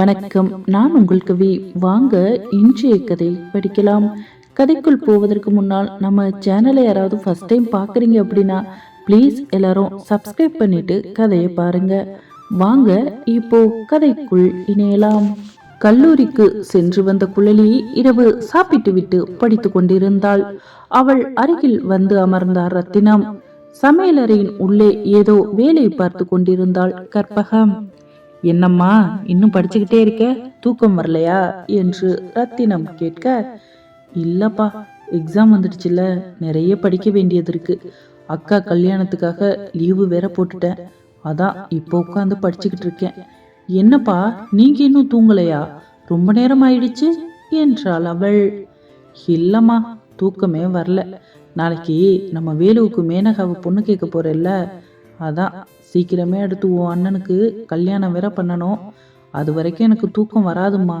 வணக்கம். நான் உங்கள் கவி. வாங்க இன்றைய கதை படிக்கலாம். கதைக்குள் போவதற்கு முன்னால் நம்ம சேனலை யாராவது ஃபர்ஸ்ட் டைம் பார்க்குறீங்க அப்படின்னா ப்ளீஸ் எல்லாரும் சப்ஸ்கிரைப் பண்ணிட்டு கதையை பாருங்க. வாங்க இப்போ கதைக்குள் இணையலாம். கல்லூரிக்கு சென்று வந்த குழலி இரவு சாப்பிட்டு விட்டு படித்து கொண்டிருந்தாள். அவள் அருகில் வந்து அமர்ந்தார் ரத்தினம். சமையலறையின் உள்ளே ஏதோ வேலை பார்த்து கொண்டிருந்தாள் கற்பகம். என்னம்மா இன்னும் படிச்சுக்கிட்டே இருக்க? தூக்கம் வரலையா? என்று ரத்தினம் கேட்க இல்லப்பா எக்ஸாம் வந்துடுச்சுல நிறைய படிக்க வேண்டியது இருக்கு. அக்கா கல்யாணத்துக்காக லீவு வேற போட்டுட்டேன். அதான் இப்போ உட்காந்து படிச்சுக்கிட்டு இருக்கேன். என்னப்பா நீங்க இன்னும் தூங்கலையா? ரொம்ப நேரம் ஆயிடுச்சு என்றாள் அவள். இல்லம்மா தூக்கமே வரல. நாளைக்கு நம்ம வேலுவுக்கு மேனகாவை பொண்ணு கேட்க போறேல்ல. அதான் சீக்கிரமே அடுத்து உன் அண்ணனுக்கு கல்யாணம் வேற பண்ணணும். அது வரைக்கும் எனக்கு தூக்கம் வராதும்மா.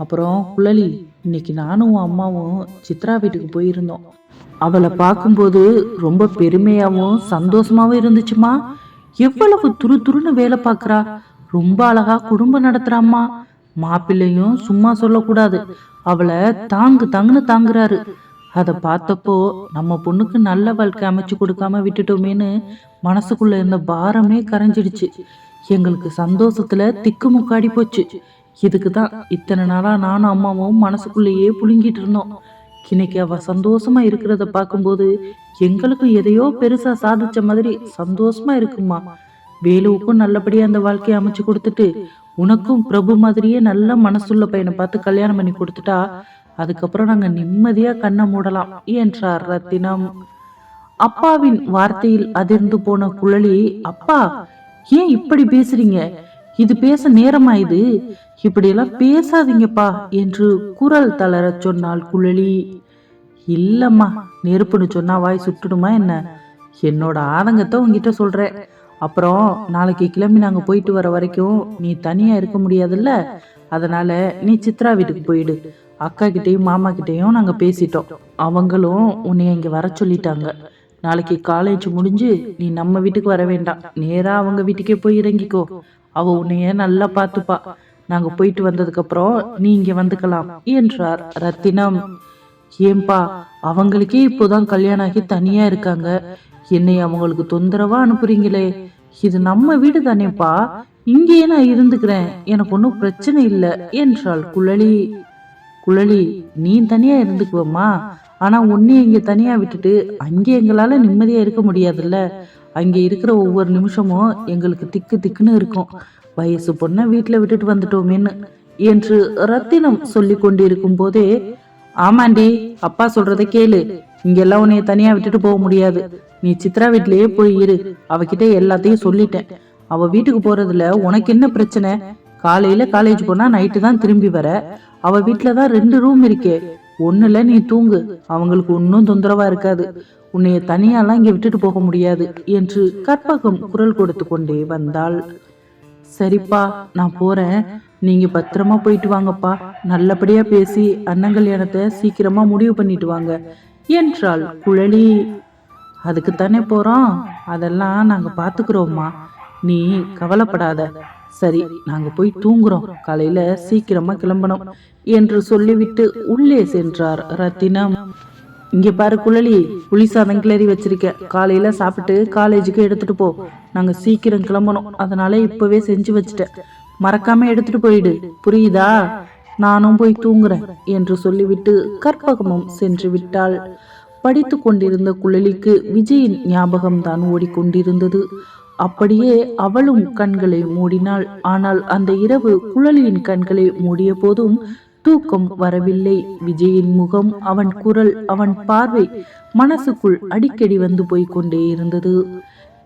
அப்புறம் குழலி இன்னைக்கு நானும் உன் அம்மாவும் சித்ரா வீட்டுக்கு போயிருந்தோம். அவளை பார்க்கும்போது ரொம்ப பெருமையாகவும் சந்தோஷமாவும் இருந்துச்சுமா எவ்வளவு துரு துருன்னு வேலை பார்க்கறா. ரொம்ப அழகா குடும்பம் நடத்துறாம்மா. மாப்பிள்ளையும் சும்மா சொல்லக்கூடாது. அவளை தாங்கு தாங்குன்னு தாங்குறாரு. அதை பார்த்தப்போ நம்ம பொண்ணுக்கு நல்ல வாழ்க்கை அமைச்சு கொடுக்காம விட்டுட்டோமேன்னு மனசுக்குள்ள இருந்த பாரமே கரைஞ்சிடுச்சு. எங்களுக்கு சந்தோஷத்துல திக்கு முக்காடி போச்சு. இதுக்கு தான் இத்தனை நாளா நானும் அம்மாவும் மனசுக்குள்ளேயே புழுங்கிட்டு இருந்தோம். இன்னைக்கு அவ சந்தோஷமா இருக்கிறத பார்க்கும்போது எங்களுக்கும் எதையோ பெருசா சாதிச்ச மாதிரி சந்தோஷமா இருக்குமா? வேலுவுக்கும் நல்லபடியா அந்த வாழ்க்கையை அமைச்சு கொடுத்துட்டு உனக்கும் பிரபு மாதிரியே நல்ல மனசுள்ள பையனை பார்த்து கல்யாணம் பண்ணி கொடுத்துட்டா அதுக்கப்புறம் நாங்க நிம்மதியா கண்ணை மூடலாம் என்றார் ரத்தினம். அப்பாவின் வார்த்தையில் அதிர்ந்து போன குழலி அப்பா ஏன் இப்படி பேசுறீங்க? இது பேச நேரமாயுது இது? இப்படியெல்லாம் பேசாதீங்கப்பா என்று குரல் தளரச் சொன்னாள் குழலி. இல்லம்மா நெருப்புன்னு சொன்னா வாய் சுட்டுடுமா என்ன? என்னோட ஆதங்கத்தை உங்ககிட்ட சொல்றேன். அப்புறம் நாளைக்கு கிளம்பி நாங்க போயிட்டு வர வரைக்கும் நீ தனியா இருக்க முடியாதுல்ல? அதனால நீ சித்ரா வீட்டுக்கு போயிடு. அக்கா கிட்டேயும் மாமா கிட்டேயும் நாங்கள் பேசிட்டோம். அவங்களும் உன்னை இங்கே வர சொல்லிட்டாங்க. நாளைக்கு காலேஜ் முடிஞ்சு நீ நம்ம வீட்டுக்கு வர வேண்டாம். நேராக அவங்க வீட்டுக்கே போய் இறங்கிக்கோ. அவ உன்னைய நல்லா பார்த்துப்பா. நாங்கள் போயிட்டு வந்ததுக்கப்புறம் நீ இங்கே வந்துக்கலாம் என்றார் ரத்தினம். ஏன்பா அவங்களுக்கே இப்போதான் கல்யாணம் ஆகி தனியாக இருக்காங்க. என்னை அவங்களுக்கு தொந்தரவாக அனுப்புறீங்களே. இது நம்ம வீடு தானேப்பா. இங்கேயே நான் இருந்துக்கிறேன். எனக்கு ஒன்றும் பிரச்சனை இல்லை என்றாள் குழலி. குழலி நீ தனியா இருந்துக்குவம்மா. ஆனா உன்னை இங்க தனியா விட்டுட்டு அங்கே எங்களால நிம்மதியா இருக்க முடியாதுல்ல. அங்க இருக்கிற ஒவ்வொரு நிமிஷமும் எங்களுக்கு திக்கு திக்குன்னு இருக்கும். வயசு பொண்ணை வீட்டுல விட்டுட்டு வந்துட்டோமேன்னு என்று ரத்தினம் சொல்லி கொண்டிருக்கும் போதே ஆமாண்டி அப்பா சொல்றத கேளு. இங்கெல்லாம் உன்னைய தனியா விட்டுட்டு போக முடியாது. நீ சித்ரா வீட்லயே போய் இரு. அவகிட்ட எல்லாத்தையும் சொல்லிட்டேன். அவ வீட்டுக்கு போறதுல உனக்கு என்ன பிரச்சனை? காலையில காலேஜ் போனா நைட்டு தான் திரும்பி வர. அவ வீட்டுல தான் ரெண்டு ரூம் இருக்கே. ஒண்ணுல நீ தூங்கு. அவங்களுக்கு ஒன்னும் தொந்தரவா இருக்காது. உன்னைய தனியாலாம் இங்க விட்டுட்டு போக முடியாது என்று கற்பகம் குரல் கொடுத்து கொண்டே வந்தாள். சரிப்பா நான் போறேன். நீங்க பத்திரமா போயிட்டு வாங்கப்பா. நல்லபடியா பேசி அண்ணன் கல்யாணத்தை சீக்கிரமா முடிவு பண்ணிட்டு வாங்க என்றாள் குழலி. அதுக்குத்தானே போறோம்? அதெல்லாம் நாங்க பாத்துக்கிறோம்மா. நீ கவலைப்படாத. சரி நாங்க போய் தூங்குறோம். காலையில சீக்கிரமா கிளம்பணும் என்று சொல்லிவிட்டு உள்ளே சென்றார் ரத்தினம். இங்க பாரு குழலி புளி சாதம் கிளறி வச்சிருக்க. காலையில சாப்பிட்டு காலேஜுக்கு எடுத்துட்டு போ. நாங்க சீக்கிரம் கிளம்பணும். அதனால இப்பவே செஞ்சு வச்சுட்டேன். மறக்காம எடுத்துட்டு போயிடு. புரியுதா? நானும் போய் தூங்குறேன் என்று சொல்லிவிட்டு கற்பகமும் சென்று விட்டாள். படித்து கொண்டிருந்த குழலிக்கு விஜயின் ஞாபகம் தான் ஓடிக்கொண்டிருந்தது. அப்படியே அவளும் கண்களை மூடினாள். ஆனால் அந்த இரவு குழலியின் கண்களை மூடிய போதும் தூக்கம் வரவில்லை. விஜயின் முகம் அவன் குரல் அவன் பார்வை மனசுக்குள் அடிக்கடி வந்து போய்கொண்டே இருந்தது.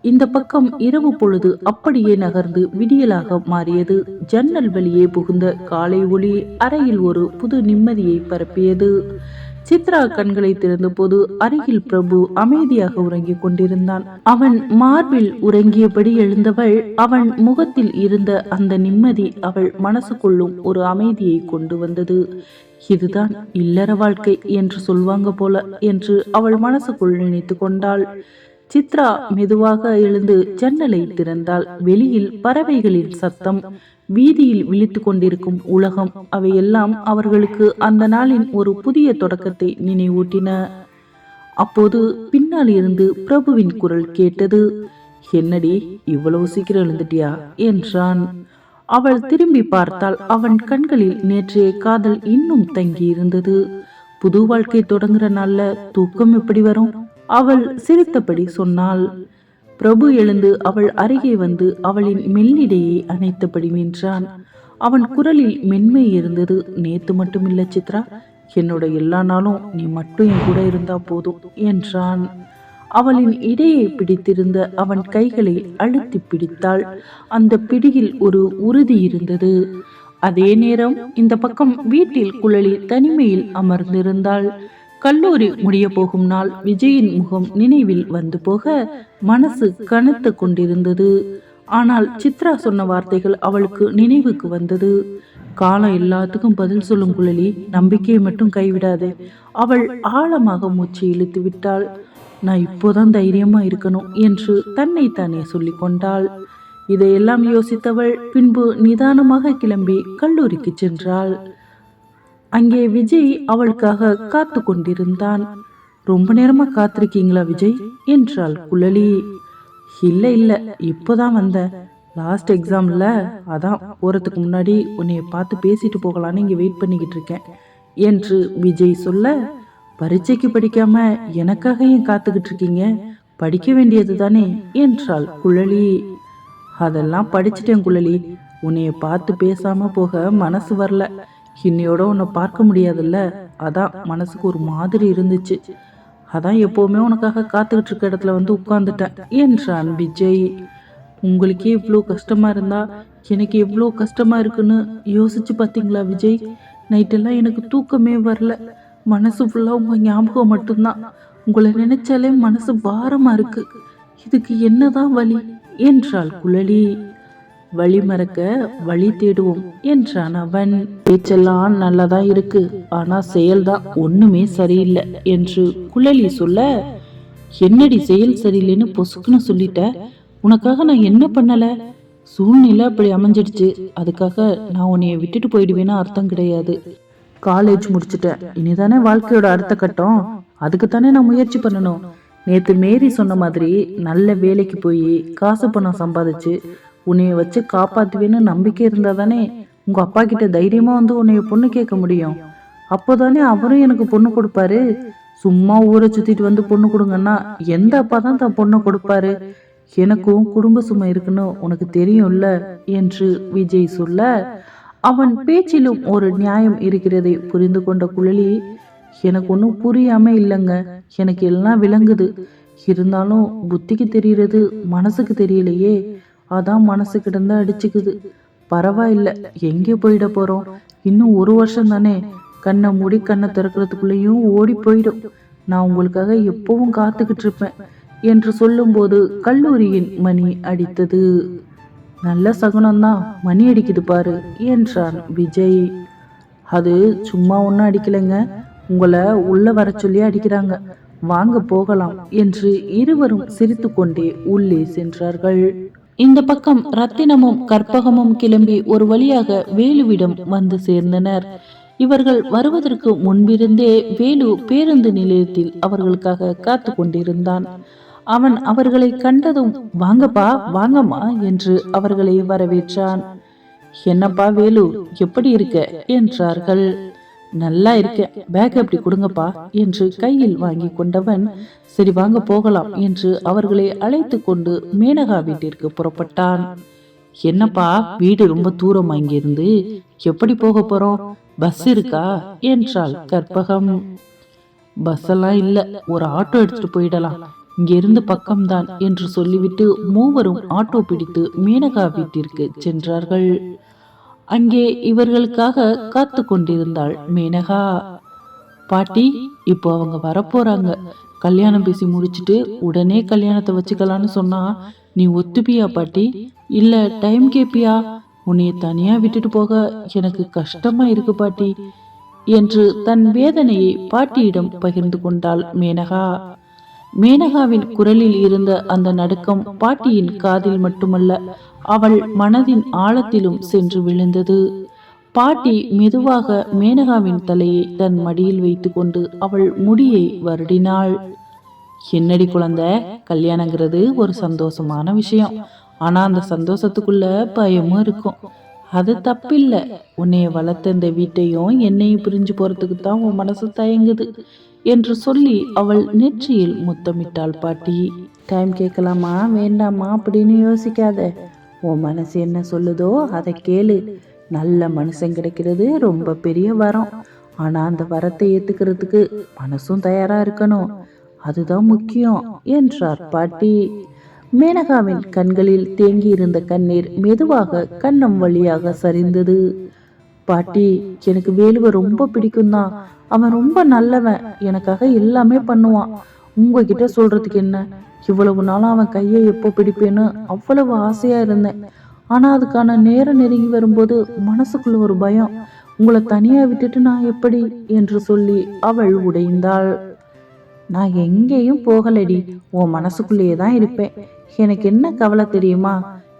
இந்த பக்கம் இரவு பொழுது அப்படியே நகர்ந்து விடியலாக மாறியது. ஜன்னல் வழியே புகுந்த காலை ஒளி அறையில் ஒரு புது நிம்மதியை பரப்பியது. சித்ரா கண்களை திறந்தபோது அருகில் பிரபு அமைதியாக உறங்கிக் கொண்டிருந்தான். அவன் மார்பில் உறங்கியபடி எழுந்தவள் அவன் முகத்தில் இருந்த அந்த நிம்மதி அவள் மனசுக்குள்ளும் ஒரு அமைதியை கொண்டு வந்தது. இதுதான் இல்லற வாழ்க்கை என்று சொல்வாங்க போல என்று அவள் மனசுக்குள் நினைத்து கொண்டாள். சித்ரா மெதுவாக எழுந்து ஜன்னலை திறந்தாள். வெளியில் பறவைகளின் சத்தம் வீதியில் விழித்து கொண்டிருக்கும் உலகம் அவையெல்லாம் அவர்களுக்கு அந்த நாளின் ஒரு புதிய தொடக்கத்தை நினைவூட்டின. அப்போது பின்னால் இருந்து பிரபுவின் குரல் கேட்டது என்னடி இவ்வளவு சீக்கிரம் எழுந்துட்டியா? என்றான். அவள் திரும்பி பார்த்தால் அவன் கண்களில் நேற்றைய காதல் இன்னும் தங்கி இருந்தது புது வாழ்க்கை தொடங்குற நாள்ல தூக்கம் எப்படி வரும்? அவள் சிரித்தபடி சொன்னாள் பிரபு எழுந்து அவள் அருகே வந்து அவளின் மெல்லிடையை அணைத்தபடி நின்றான். அவன் குரலில் மென்மை இருந்தது நேத்து மட்டுமில்ல சித்ரா என்னோட எல்லா நாளும் நீ மட்டும் என் கூட இருந்தா போதும் என்றான். அவளின் இடையை பிடித்திருந்த அவன் கைகளை அழுத்தி பிடித்தாள். அந்த பிடியில் ஒரு உறுதி இருந்தது. அதே நேரம் இந்த பக்கம் வீட்டில் குழலி தனிமையில் அமர்ந்திருந்தாள். கல்லூரி முடிய போகும் நாள் விஜயின் முகம் நினைவில் வந்து போக மனசு கனத்து கொண்டிருந்தது. ஆனால் சித்ரா சொன்ன வார்த்தைகள் அவளுக்கு நினைவுக்கு வந்தது. காலம் எல்லாத்துக்கும் பதில் சொல்லும் குழலி நம்பிக்கையை மட்டும் கைவிடாதே அவள் ஆழமாக மூச்சு இழுத்து விட்டாள். நான் இப்போதான் தைரியமா இருக்கணும் என்று தன்னை தானே சொல்லி கொண்டாள். இதையெல்லாம் யோசித்தவள் பின்பு நிதானமாக கிளம்பி கல்லூரிக்கு சென்றாள். அங்கே விஜய் அவளுக்காக காத்து கொண்டிருந்தான் ரொம்ப நேரமா காத்திருக்கீங்களா விஜய்? என்றாள் குழலி. இல்ல இல்ல இப்போதான் வந்தேன். லாஸ்ட் எக்ஸாம்ல அதான் போறதுக்கு முன்னாடி உன்னைய பார்த்து பேசிட்டு போகலான்னு இங்க வெயிட் பண்ணிக்கிட்டு இருக்கேன் என்று விஜய் சொல்ல பரீட்சைக்கு படிக்காம எனக்காக ஏன் காத்துக்கிட்டு இருக்கீங்க? படிக்க வேண்டியது தானே? என்றாள் குழலி. அதெல்லாம் படிச்சிட்டேன் குழலி. உன்னைய பார்த்து பேசாம போக மனசு வரல. இன்னையோட உன்னை பார்க்க முடியாதுல்ல? அதான் மனசுக்கு ஒரு மாதிரி இருந்துச்சு. அதான் எப்போவுமே உனக்காக காத்துக்கிட்டு இருக்க இடத்துல வந்து உட்காந்துட்டேன் என்றான் விஜய். உங்களுக்கே இவ்வளோ கஷ்டமா இருந்தா எனக்கு எவ்வளோ கஷ்டமா இருக்குன்னு யோசிச்சு பார்த்தீங்களா விஜய்? நைட்டெல்லாம் எனக்கு தூக்கமே வரல. மனசு ஃபுல்லாக உங்கள் ஞாபகம் மட்டும்தான். உங்களை நினைச்சாலே மனசு பாரமாக இருக்கு. இதுக்கு என்னதான் வழி என்றாள் குழலி. வழி மறக்க வழி தேடுவோம் என்றான் அவன். பேச்செல்லாம் நல்லதா இருக்கு ஆனா செயல்தான் ஒண்ணுமே சரியில்லை என்று குழலி சொல்ல. என்னடி செயல் சரியில்லைன்னு பொசுக்குன்னு சொல்லிட்ட உனக்காக நான் என்ன பண்ணல? சூழ்நிலை அப்படி அமைஞ்சிடுச்சு அதுக்காக நான் உன்னைய விட்டுட்டு போயிடுவேன்னு அர்த்தம் கிடையாது. காலேஜ் முடிச்சுட்டேன் இனிதானே வாழ்க்கையோட அடுத்த கட்டம் அதுக்கு தானே நான் முயற்சி பண்ணணும். நேத்து மேரி சொன்ன மாதிரி நல்ல வேலைக்கு போய் காசு பணம் சம்பாதிச்சு உன்னைய வச்சு காப்பாத்துவேன்னு நம்பிக்கை இருந்தா தானே உங்க அப்பா கிட்ட தைரியமா வந்து உன்னைய பொண்ணு கேட்க முடியும். அப்போதானே அவரும் எனக்கு பொண்ணு கொடுப்பாரு. சும்மா ஊரை சுத்திட்டு வந்து பொண்ணு கொடுங்கன்னா எந்த அப்பா தான் தன் பொண்ணை கொடுப்பாரு? எனக்கும் குடும்ப சுமை இருக்குன்னு உனக்கு தெரியும்ல என்று விஜய் சொல்ல அவன் பேச்சிலும் ஒரு நியாயம் இருக்கிறதை புரிந்து கொண்ட குழலி எனக்கு ஒன்றும் புரியாம இல்லைங்க. எனக்கு எல்லாம் விளங்குது. இருந்தாலும் புத்திக்கு தெரியறது மனசுக்கு தெரியலையே. அதான் மனசுக்கிட்ட கிடந்து அடிச்சுக்குது. பரவாயில்ல எங்கே போயிட போறோம். இன்னும் ஒரு வருஷம் தானே. கண்ணை மூடி கண்ணை திறக்கிறதுக்குள்ளேயும் ஓடி போயிடும். நான் உங்களுக்காக எப்பவும் காத்துக்கிட்டு இருப்பேன் என்று சொல்லும்போது கல்லூரியின் மணி அடித்தது. நல்ல சகுனம்தான் மணி அடிக்குது பாரு என்றான் விஜய். அது சும்மா ஒன்றும் அடிக்கலைங்க. உங்களை உள்ள வர சொல்லி அடிக்கிறாங்க. வாங்க போகலாம் என்று இருவரும் சிரித்துக்கொண்டே உள்ளே சென்றார்கள். இந்த பக்கம் ரத்தினமும் கற்பகமும் கிளம்பி ஒரு வழியாக வேலுவிடம் வந்து சேர்ந்தனர். இவர்கள் வருவதற்கு முன்பிருந்தே வேலு பேருந்து நிலையத்தில் அவர்களுக்காக காத்து கொண்டிருந்தான் அவன் அவர்களை கண்டதும் வாங்கப்பா வாங்கம்மா என்று அவர்களை வரவேற்றான். என்னப்பா வேலு எப்படி இருக்க? என்றார்கள். நல்லா இருக்க பேக் அப்படி கொடுங்கப்பா? என்று கையில் வாங்கி கொண்டவன் சரி வாங்க போகலாம் என்று அவர்களை அழைத்து கொண்டு மேனகா வீட்டிற்கு புறப்பட்டான். என்னப்பா வீடு ரொம்ப தூரம் அங்கிருந்து எப்படி போக போறோம்? பஸ் இருக்கா? என்றாள் கற்பகம். பஸ் எல்லாம் இல்ல ஒரு ஆட்டோ எடுத்துட்டு போயிடலாம். இங்கிருந்து பக்கம்தான் என்று சொல்லிவிட்டு மூவரும் ஆட்டோ பிடித்து மேனகா வீட்டிற்கு சென்றார்கள். அங்கே இவர்களுக்காக காத்து கொண்டிருந்தாள் மேனகா. பாட்டி இப்போ அவங்க வரப்போறாங்க. கல்யாணம் பேசி முடிச்சுட்டு உடனே கல்யாணத்தை வச்சுக்கலான்னு சொன்னா நீ ஒத்துப்பியா பாட்டி? இல்ல டைம் கேப்பியா? உன்னை தனியா விட்டுட்டு போக எனக்கு கஷ்டமா இருக்கு பாட்டி என்று தன் வேதனையை பாட்டியிடம் பகிர்ந்து கொண்டாள் மேனகா. மேனகாவின் குரலில் இருந்த அந்த நடுக்கம் பாட்டியின் காதில் மட்டுமல்ல அவள் மனதின் ஆழத்திலும் சென்று விழுந்தது. பாட்டி மெதுவாக மேனகாவின் தலையை தன் மடியில் வைத்துக்கொண்டு அவள் முடியை வருடினாள். என்னடி குழந்தை கல்யாணங்கிறது ஒரு சந்தோஷமான விஷயம். ஆனா அந்த சந்தோஷத்துக்குள்ள பயமும் இருக்கும். அது தப்பில்லை. உன்னைய வளர்த்த இந்த வீட்டையும் என்னையும் பிரிஞ்சு போறதுக்கு தான் உன் மனசு தயங்குது என்று சொல்லி அவள் நெற்றியில் முத்தமிட்டாள் பாட்டி. டைம் கேட்கலாமா? வேண்டாமா? அப்படின்னு யோசிக்காத. உன் மனசு என்ன சொல்லுதோ அதை கேளு. நல்ல மனுஷன் கிடைக்கிறது ரொம்ப பெரிய வரம். ஆனால் அந்த வரத்தை ஏற்றுக்கிறதுக்கு மனசும் தயாராக இருக்கணும். அதுதான் முக்கியம் என்றார் பாட்டி. மேனகாவின் கண்களில் தேங்கி இருந்த கண்ணீர் மெதுவாக கண்ணம் வழியாக சரிந்தது. பாட்டி எனக்கு வேலுவை ரொம்ப பிடிக்கும் தான் அவன் ரொம்ப நல்லவன் எனக்காக எல்லாமே பண்ணுவான். உங்ககிட்ட சொல்றதுக்கு என்ன? இவ்வளவு நாளும் அவன் கையை எப்போ பிடிப்பேன்னு அவ்வளவு ஆசையா இருந்தேன். ஆனால் அதுக்கான நேரம் நெருங்கி வரும்போது மனசுக்குள்ள ஒரு பயம். உங்களை தனியாக விட்டுட்டு நான் எப்படி? என்று சொல்லி அவள் உடைந்தாள். நான் எங்கேயும் போகலடி. உன் மனசுக்குள்ளேயே தான் இருப்பேன். எனக்கு என்ன கவலை தெரியுமா?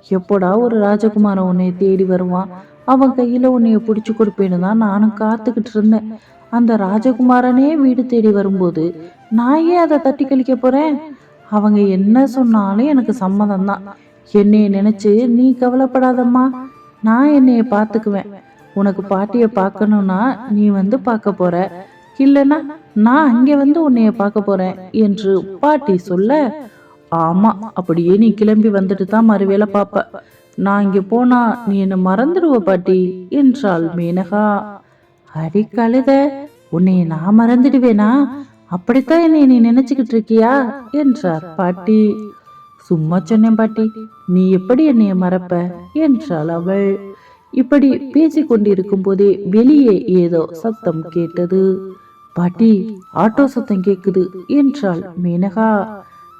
எப்போடா ஒரு ராஜகுமாரன் உன்னை தேடி வருவான். அவன் கையில் உன்னைய பிடிச்சி கொடுப்பேன்னு தான் நானும் காத்துக்கிட்டு இருந்தேன். அந்த ராஜகுமாரனே வீடு தேடி வரும்போது நான் ஏன் அதை தட்டி கழிக்க போகிறேன் அவங்க என்ன சொன்னாலும் எனக்கு சம்மதம் தான் என்னைய நினைச்சு நீ கவலைப்படாதம்மா. நான் என்னைய பார்த்துக்குவேன். உனக்கு பாட்டியை பார்க்கணும்னா நீ வந்து பார்க்க போற. இல்லைன்னா நான் அங்கே வந்து உன்னைய பார்க்க போறேன் என்று பாட்டி சொல்ல ஆமா அப்படியே நீ கிளம்பி வந்துட்டு தான் மறுவேளை பாப்ப நான் இங்கே போனா நீ என்ன மறந்துடுவ பாட்டி என்றாள் மேனகா. அடி கழுத உன்னை நான் மறந்துடுவேனா? அப்படித்தான் என்னை நீ நினைச்சுக்கிட்டு இருக்கியா? என்றார் பாட்டி. சும்மா சொன்னேன் பாட்டி. நீ எப்படி என்னைய மறப்ப? என்றாள் அவள். இப்படி பேசிக்கொண்டிருக்கும் போதே வெளியே ஏதோ சத்தம் கேட்டது. பாட்டி ஆட்டோ சத்தம் கேக்குது என்றாள் மேனகா.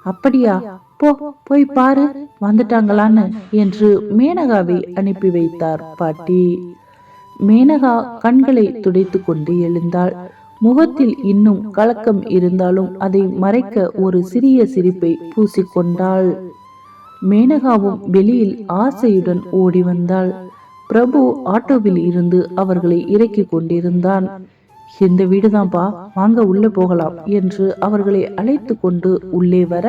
அப்படியா? போ போய் பாரு வந்துட்டாங்களான்னு என்று மேனகாவை அனுப்பி வைத்தார் பாட்டி. மேனகா கண்களை துடைத்து கொண்டு எழுந்தாள். முகத்தில் இன்னும் கலக்கம் இருந்தாலும் அதை மறைக்க ஒரு சிறிய சிரிப்பை பூசிக்கொண்டாள். மேனகாவும் வெளியில் ஆசையுடன் ஓடி வந்தாள். பிரபு ஆட்டோவில் இருந்து அவர்களை இறக்கி கொண்டிருந்தான். இந்த வீடுதான்பா வாங்க உள்ளே போகலாம் என்று அவர்களை அழைத்து கொண்டு உள்ளே வர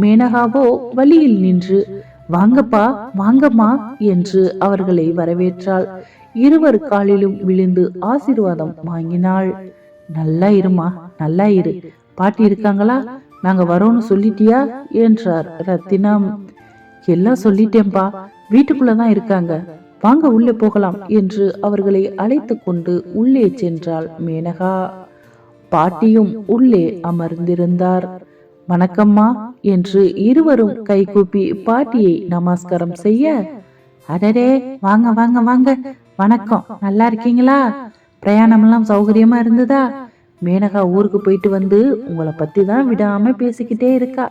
மேனகாவோ வழியில் நின்று வாங்கப்பா வாங்கம்மா என்று அவர்களை வரவேற்றாள். இருவர் காலிலும் விழுந்து ஆசீர்வாதம் வாங்கினாள். நல்லா இருமா நல்லா இரு. பாட்டி இருக்காங்களா? நாங்க வரோம்னு சொல்லிட்டியா? என்றார் ரத்தினம். எல்லாம் சொல்லிட்டேன்பா. வீட்டுக்குள்ளதான் இருக்காங்க. வாங்க உள்ளே போகலாம் என்று அவர்களை அழைத்து கொண்டு உள்ளே சென்றாள் மேனகா. பாட்டியும் உள்ளே அமர்ந்திருந்தார். வணக்கம்மா என்று இருவரும் கைகூப்பி பாட்டியை நமஸ்காரம் செய்ய அடரே வாங்க வாங்க வாங்க. வணக்கம். நல்லா இருக்கீங்களா? பிரயாணம்லாம் சௌகரியமா இருந்ததா? மேனகா ஊருக்கு போயிட்டு வந்து உங்களை பத்தி தான் விடாம பேசிக்கிட்டே இருக்கா.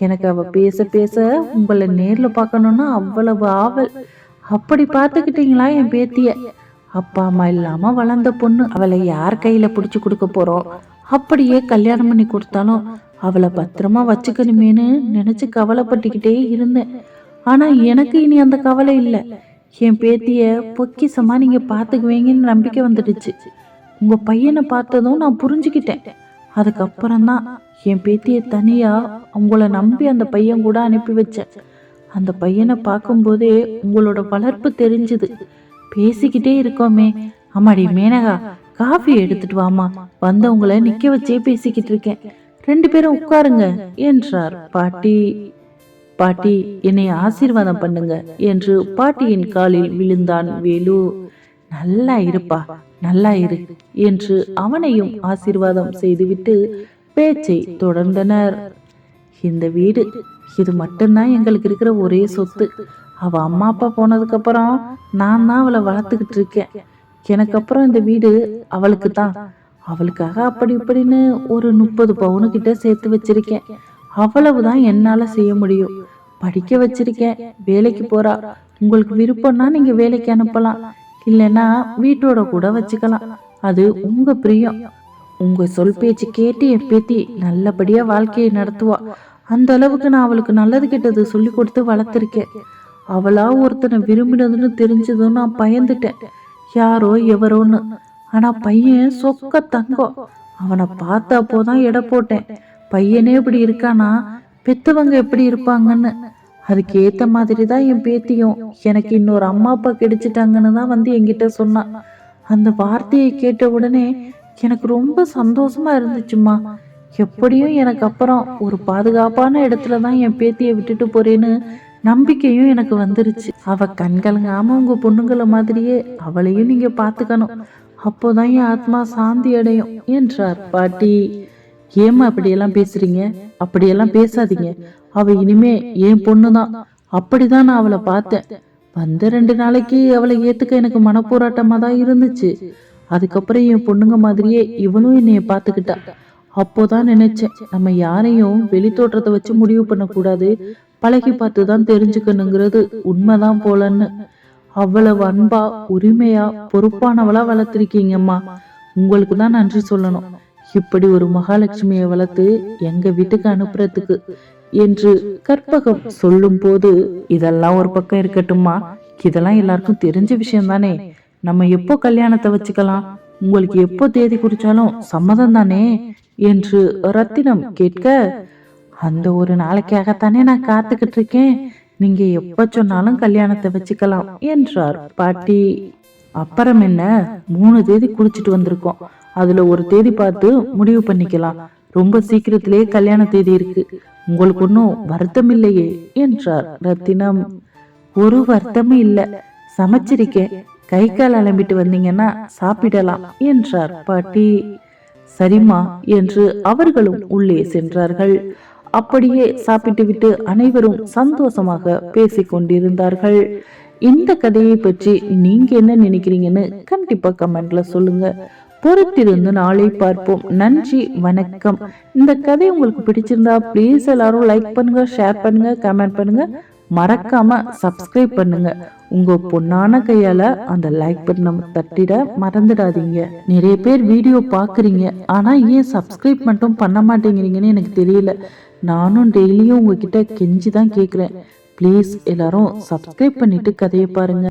எனக்கு அவ பேச பேச உங்களை நேர்ல பார்க்கணும்னு அவ்வளவு ஆவல். அப்படி பார்த்துக்கிட்டீங்களா என் பேத்திய? அப்பா அம்மா இல்லாம வளர்ந்த பொண்ணு அவளை யார் கையில பிடிச்சு கொடுக்க போறோம் அப்படியே கல்யாணம் பண்ணி கொடுத்தாலும் அவளை பத்திரமா வச்சுக்கணுமேனு நினைச்சு கவலைப்பட்டுக்கிட்டே இருந்தேன். ஆனா எனக்கு இனி அந்த கவலை இல்லை. என் பேத்திய பொக்கிசமா நீங்க பாத்துக்குவீங்கன்னு நம்பிக்கை வந்துடுச்சு. உங்க பையனை பார்த்ததும் நான் புரிஞ்சுக்கிட்டேன். அதுக்கப்புறம் தான் என் பேத்திய தனியா உங்களை நம்பி அந்த பையன் கூட அனுப்பி வச்சேன். அந்த பையனை பார்க்கும்போதே உங்களோட வளர்ப்பு தெரிஞ்சுது. பேசிக்கிட்டே இருக்கோமே. அம்மாடி மேனகா காஃபி எடுத்துட்டு வாமா வந்தவங்களை நிக்க வச்சே பேசிக்கிட்டு இருக்கேன். ரெண்டு பேரும் உட்காருங்க என்றார். பாட்டி பாட்டி என்னை ஆசீர்வாதம் பண்ணுங்க என்று பாட்டியின் காலில் விழுந்தான் வேலு. நல்லா இருப்பா நல்லா இரு என்று அவனையும் ஆசீர்வாதம் செய்துவிட்டு பேச்சை தொடர்ந்தனர். இந்த வீடு இது மட்டும்தான் எங்களுக்கு இருக்கிற ஒரே சொத்து. அவ அம்மா அப்பா போனதுக்கு அப்புறம் நான் தான் அவளை வளர்த்துக்கிட்டு இருக்கேன். எனக்கு அப்புறம் இந்த வீடு அவளுக்கு தான். அவளுக்காக அப்படி இப்படின்னு ஒரு முப்பது பவுனு கிட்ட சேர்த்து வச்சிருக்கேன். அவ்வளவுதான் என்னால செய்ய முடியும். படிக்க வச்சிருக்கேன். வேலைக்கு போறா. உங்களுக்கு விருப்பம்னா நீங்க வேலைக்கு அனுப்பலாம். இல்லைன்னா வீட்டோட கூட வச்சுக்கலாம். அது உங்க பிரியம். உங்க சொல் பேச்சு கேட்டு என் பேத்தி நல்லபடியா வாழ்க்கையை நடத்துவா. அந்த அளவுக்கு நான் அவளுக்கு நல்லது கெட்டது சொல்லி கொடுத்து வளர்த்துருக்கேன். அவளா ஒருத்தனை விரும்பினதுன்னு தெரிஞ்சதும் நான் பயந்துட்டேன். யாரோ எவரோன்னு. ஆனா பையன் சொக்க தங்கம். அவனை பார்த்தா அப்போதான் எடை போட்டேன். பையனே இப்படி இருக்கானா? பெத்தவங்க எப்படி இருப்பாங்கன்னு? அதுக்கு ஏத்த மாதிரி தான் என் பேத்தியும். எனக்கு இன்னொரு அம்மா அப்பா கிடைச்சிட்டாங்கன்னு தான் வந்து என்கிட்ட சொன்னான் அந்த வார்த்தையை கேட்ட உடனே எனக்கு ரொம்ப சந்தோஷமா இருந்துச்சுமா எப்படியும் எனக்கு அப்புறம் ஒரு பாதுகாப்பான இடத்துல தான் என் பேத்தியை விட்டுட்டு போறேன்னு நம்பிக்கையும் எனக்கு வந்துருச்சு. அவ கண்கலங்காம உங்க பொண்ணுங்களை மாதிரியே அவளையும் நீங்க பாத்துக்கணும். அப்போதான் என் ஆத்மா சாந்தி அடையும் என்றார் பாட்டி. ஏம்மா அப்படியெல்லாம் பேசுறீங்க? அப்படியெல்லாம் பேசாதீங்க. அவ இனிமே என் பொண்ணுதான். அப்படிதான் நான் அவளை பார்த்தேன். வந்த ரெண்டு நாளைக்கு அவளை ஏத்துக்க எனக்கு மனப்போராட்டமா தான் இருந்துச்சு. அதுக்கப்புறம் என் பொண்ணுங்க மாதிரியே இவனும் என்னைய பார்த்துக்கிட்டா. அப்போதான் நினைச்சேன் நம்ம யாரையும் வெளி தோற்றத்தை வச்சு முடிவு பண்ணக்கூடாது. பழகி பார்த்து தான் தெரிஞ்சுக்கணுங்கிறது உண்மைதான் போலன்னு. அவ்வளவு அன்பா உரிமையா பொறுப்பானவளா வளர்த்திருக்கீங்கம்மா. உங்களுக்கு தான் நன்றி சொல்லணும். இப்படி ஒரு மகாலட்சுமியை வளர்த்து எங்க வீட்டுக்கு அனுப்புறதுக்கு என்று கற்பகம் சொல்லும் போது இதெல்லாம் ஒரு பக்கம் இருக்கட்டுமா இதெல்லாம் எல்லாருக்கும் தெரிஞ்ச விஷயம் தானே நம்ம எப்போ கல்யாணத்தை வச்சுக்கலாம்? உங்களுக்கு எப்போ தேதி குறிச்சாலும் சம்மதம் தானே என்று ரத்தினம் கேட்க அந்த ஒரு நாளைக்காகத்தானே நான் காத்துக்கிட்டு இருக்கேன். நீங்க எப்ப சொன்னாலும் கல்யாணத்தை வச்சுக்கலாம் என்றார் பாட்டி. அப்புறம் என்ன? மூணு தேதி குளிச்சுட்டு வந்திருக்கோம். அதுல ஒரு தேதி பார்த்து முடிவு பண்ணிக்கலாம். ரொம்ப சீக்கிரத்திலேயே கல்யாண தேதி இருக்கு. உங்களுக்கு ஒன்றும் வருத்தம் இல்லையே? என்றார் ரத்தினம். ஒரு வருத்தமும் இல்ல. சமைச்சிருக்கேன். கை கால் அலம்பிட்டு வந்தீங்கன்னா சாப்பிடலாம் என்றார் பாட்டி. சரிம்மா என்று அவர்களும் உள்ளே சென்றார்கள். அப்படியே சாப்பிட்டு விட்டு அனைவரும் சந்தோஷமாக பேசிக் கொண்டிருந்தார்கள் இந்த கதையை பற்றி நீங்க என்ன நினைக்கிறீங்கன்னு கண்டிப்பா கமெண்ட்ல சொல்லுங்க. பொறுத்திருந்து நாளை பார்ப்போம். நன்றி வணக்கம். இந்த கதை உங்களுக்கு பிடிச்சிருந்தா ப்ளீஸ் எல்லாரும் லைக் பண்ணுங்க ஷேர் பண்ணுங்க கமெண்ட் பண்ணுங்க. மறக்காம சப்ஸ்கிரைப் பண்ணுங்க. உங்க பொண்ணான கையால அந்த லைக் பட்டன் தட்டிட மறந்துடாதீங்க. நிறைய பேர் வீடியோ பாக்குறீங்க ஆனா ஏன் சப்ஸ்கிரைப் மட்டும் பண்ண மாட்டேங்கிறீங்கன்னு எனக்கு தெரியல. நானும் டெய்லியும் உங்ககிட்ட கெஞ்சி தான் கேக்குறேன். ப்ளீஸ் எல்லாரும் சப்ஸ்கிரைப் பண்ணிட்டு கதையை பாருங்க.